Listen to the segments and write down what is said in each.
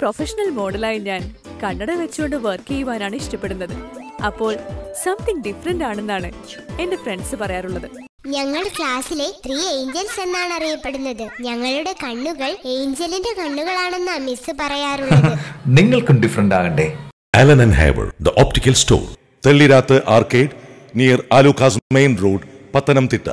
Professional മോഡലായി ഞാൻ കണ്ണട വെച്ചുകൊണ്ട് വർക്ക് ചെയ്യുവാനാണ് ഇഷ്ടപ്പെടുന്നത്. അപ്പോൾ സംതിങ് ഡിഫറെന്റ് ആണെന്നാണ് എന്റെ ഫ്രണ്ട്സ് പറയാറുള്ളത്. ഞങ്ങൾ ക്ലാസ്സിലെ ത്രീ ഏഞ്ചൽസ് എന്നാണ് അറിയപ്പെടുന്നത്. ഞങ്ങളുടെ കണ്ണുകൾ ഏഞ്ചലിന്റെ കണ്ണുകളാണെന്നാ മിസ് പറയാറുള്ളത്. നിങ്ങൾക്കും different ആകണ്ടേ? Alan and Haber, the optical store Thellirath arcade near Alukkas main road Pathanamthitta.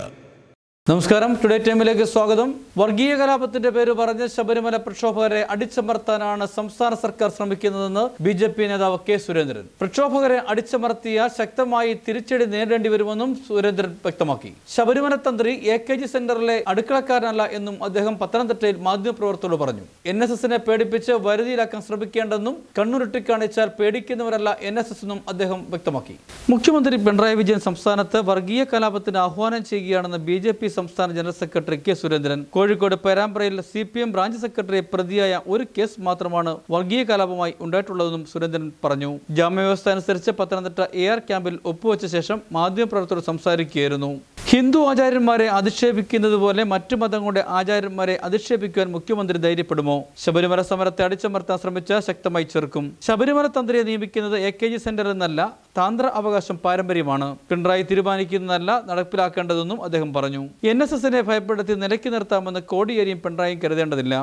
നമസ്കാരം. ടുഡേ ടൈമിലേക്ക് സ്വാഗതം. വർഗീയ കലാപത്തിന്റെ പേര് പറഞ്ഞ് ശബരിമല പ്രക്ഷോഭകരെ അടിച്ചമർത്താനാണ് സംസ്ഥാന സർക്കാർ ശ്രമിക്കുന്നതെന്ന് ബി ജെ പി നേതാവ് കെ സുരേന്ദ്രൻ. പ്രക്ഷോഭകരെ അടിച്ചമർത്തിയാൽ ശക്തമായി തിരിച്ചടി നേരിടേണ്ടി വരുമെന്നും സുരേന്ദ്രൻ വ്യക്തമാക്കി. ശബരിമല തന്ത്രി എ കെ ജി സെന്ററിലെ അടുക്കളക്കാരനല്ല എന്നും അദ്ദേഹം പത്തനംതിട്ടയിൽ മാധ്യമപ്രവർത്തകരോട് പറഞ്ഞു. എൻ എസ് എസിനെ പേടിപ്പിച്ച് വരുതിയിലാക്കാൻ ശ്രമിക്കേണ്ടെന്നും കണ്ണുരുട്ടി കാണിച്ചാൽ പേടിക്കുന്നവരല്ല എൻ എസ് എസ് എന്നും അദ്ദേഹം വ്യക്തമാക്കി. മുഖ്യമന്ത്രി പിണറായി വിജയൻ സംസ്ഥാനത്ത് വർഗീയ കലാപത്തിന് ആഹ്വാനം ചെയ്യുകയാണെന്ന് ബി ജെ പി സംസ്ഥാന general secretary K Surendran. Kozhikode പേരാമ്പ്രയിൽ C P M branch secretary പ്രതിയായ ഒരു കേസ് മാത്രമാണ് വർഗീയ കലാപമായി ഉണ്ടായിട്ടുള്ളതെന്നും സുരേന്ദ്രൻ പറഞ്ഞു. ജാമ്യവ്യവസ്ഥ അനുസരിച്ച് പത്തനംതിട്ട എ ആർ ക്യാമ്പിൽ ഒപ്പുവെച്ച ശേഷം മാധ്യമപ്രവർത്തകർ സംസാരിക്കുകയായിരുന്നു. ഹിന്ദു ആചാര്യന്മാരെ അധിക്ഷേപിക്കുന്നത് പോലെ മറ്റു മതങ്ങളുടെ ആചാര്യന്മാരെ അധിക്ഷേപിക്കുവാൻ മുഖ്യമന്ത്രി ധൈര്യപ്പെടുമോ? ശബരിമല സമരത്തെ അടിച്ചമർത്താൻ ശ്രമിച്ച ശക്തമായി ചെറുക്കും. ശബരിമല തന്ത്രിയെ നിയമിക്കുന്നത് എ കെ ജി സെന്റർ എന്നല്ല താന്ത്ര അവകാശം പാരമ്പര്യമാണ്. പിണറായി തീരുമാനിക്കുന്നതല്ല നടപ്പിലാക്കേണ്ടതെന്നും അദ്ദേഹം പറഞ്ഞു. എൻ എസ് എസിനെ ഭയപ്പെടുത്തി നിലയ്ക്ക് നിർത്താമെന്ന് കോടിയേരിയും പിണറായിയും കരുതേണ്ടതില്ല.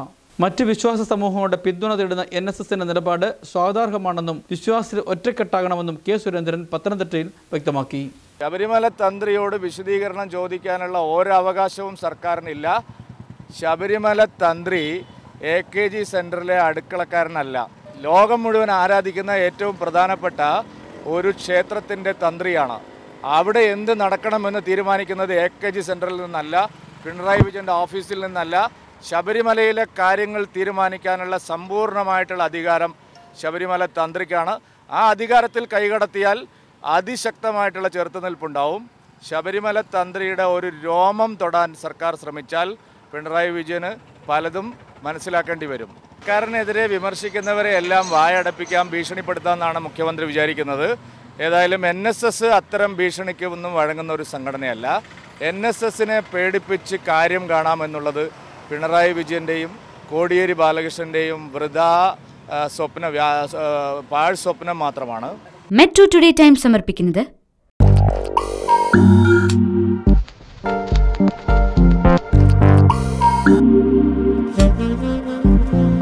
മറ്റ് വിശ്വാസ സമൂഹങ്ങളുടെ പിന്തുണ തേടുന്ന എൻ എസ് എസിന്റെ നിലപാട് സ്വാഗതാർഹമാണെന്നും വിശ്വാസത്തിൽ ഒറ്റക്കെട്ടാകണമെന്നും കെ സുരേന്ദ്രൻ പത്തനംതിട്ടയിൽ വ്യക്തമാക്കി. ശബരിമല തന്ത്രിയോട് വിശദീകരണം ചോദിക്കാനുള്ള ഒരവകാശവും സർക്കാരിനില്ല. ശബരിമല തന്ത്രി എ കെ ജി സെന്ററിലെ അടുക്കളക്കാരനല്ല. ലോകം മുഴുവൻ ആരാധിക്കുന്ന ഏറ്റവും പ്രധാനപ്പെട്ട ഒരു ക്ഷേത്രത്തിന്റെ തന്ത്രിയാണ്. അവിടെ എന്ത് നടക്കണമെന്ന് തീരുമാനിക്കുന്നത് എ കെ ജി സെന്ററിൽ നിന്നല്ല പിണറായി വിജയന്റെ ഓഫീസിൽ നിന്നല്ല. ശബരിമലയിലെ കാര്യങ്ങൾ തീരുമാനിക്കാനുള്ള സമ്പൂർണമായിട്ടുള്ള അധികാരം ശബരിമല തന്ത്രിക്കാണ്. ആ അധികാരത്തിൽ കൈകടത്തിയാൽ അതിശക്തമായിട്ടുള്ള ചെറുത്തുനിൽപ്പുണ്ടാവും. ശബരിമല തന്ത്രിയുടെ ഒരു രോമം തൊടാൻ സർക്കാർ ശ്രമിച്ചാൽ പിണറായി വിജയന് പലതും മനസ്സിലാക്കേണ്ടി വരും. സർക്കാരിനെതിരെ വിമർശിക്കുന്നവരെ എല്ലാം വായടപ്പിക്കാൻ ഭീഷണിപ്പെടുത്താമെന്നാണ് മുഖ്യമന്ത്രി വിചാരിക്കുന്നത്. ഏതായാലും എൻ എസ് എസ് അത്തരം ഭീഷണിക്ക് ഒന്നും വഴങ്ങുന്ന ഒരു സംഘടനയല്ല. എൻ എസ് എസിനെ പേടിപ്പിച്ച് കാര്യം കാണാമെന്നുള്ളത് പിണറായി വിജയന്റെയും കോടിയേരി ബാലകൃഷ്ണന്റെയും വൃതാ സ്വപ്ന പാഴ് സ്വപ്നം മാത്രമാണ്. മെട്രോ ടുഡേ ടൈം സമർപ്പിക്കുന്നത് Pullimotel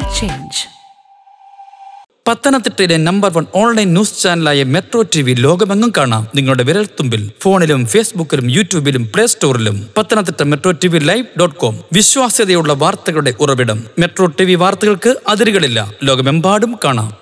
Change. പത്തനംതിട്ടയിലെ നമ്പർ വൺ ഓൺലൈൻ ന്യൂസ് ചാനലായ മെട്രോ ടി വി ലോകമെങ്ങും കാണാം. നിങ്ങളുടെ വിരൽത്തുമ്പിൽ ഫോണിലും ഫേസ്ബുക്കിലും യൂട്യൂബിലും play സ്റ്റോറിലും Pathanamthitta Metro T V live dot com വിശ്വാസ്യതയുള്ള വാർത്തകളുടെ ഉറവിടം. മെട്രോ ടി വി വാർത്തകൾക്ക് അതിരുകളില്ല. ലോകമെമ്പാടും കാണാം.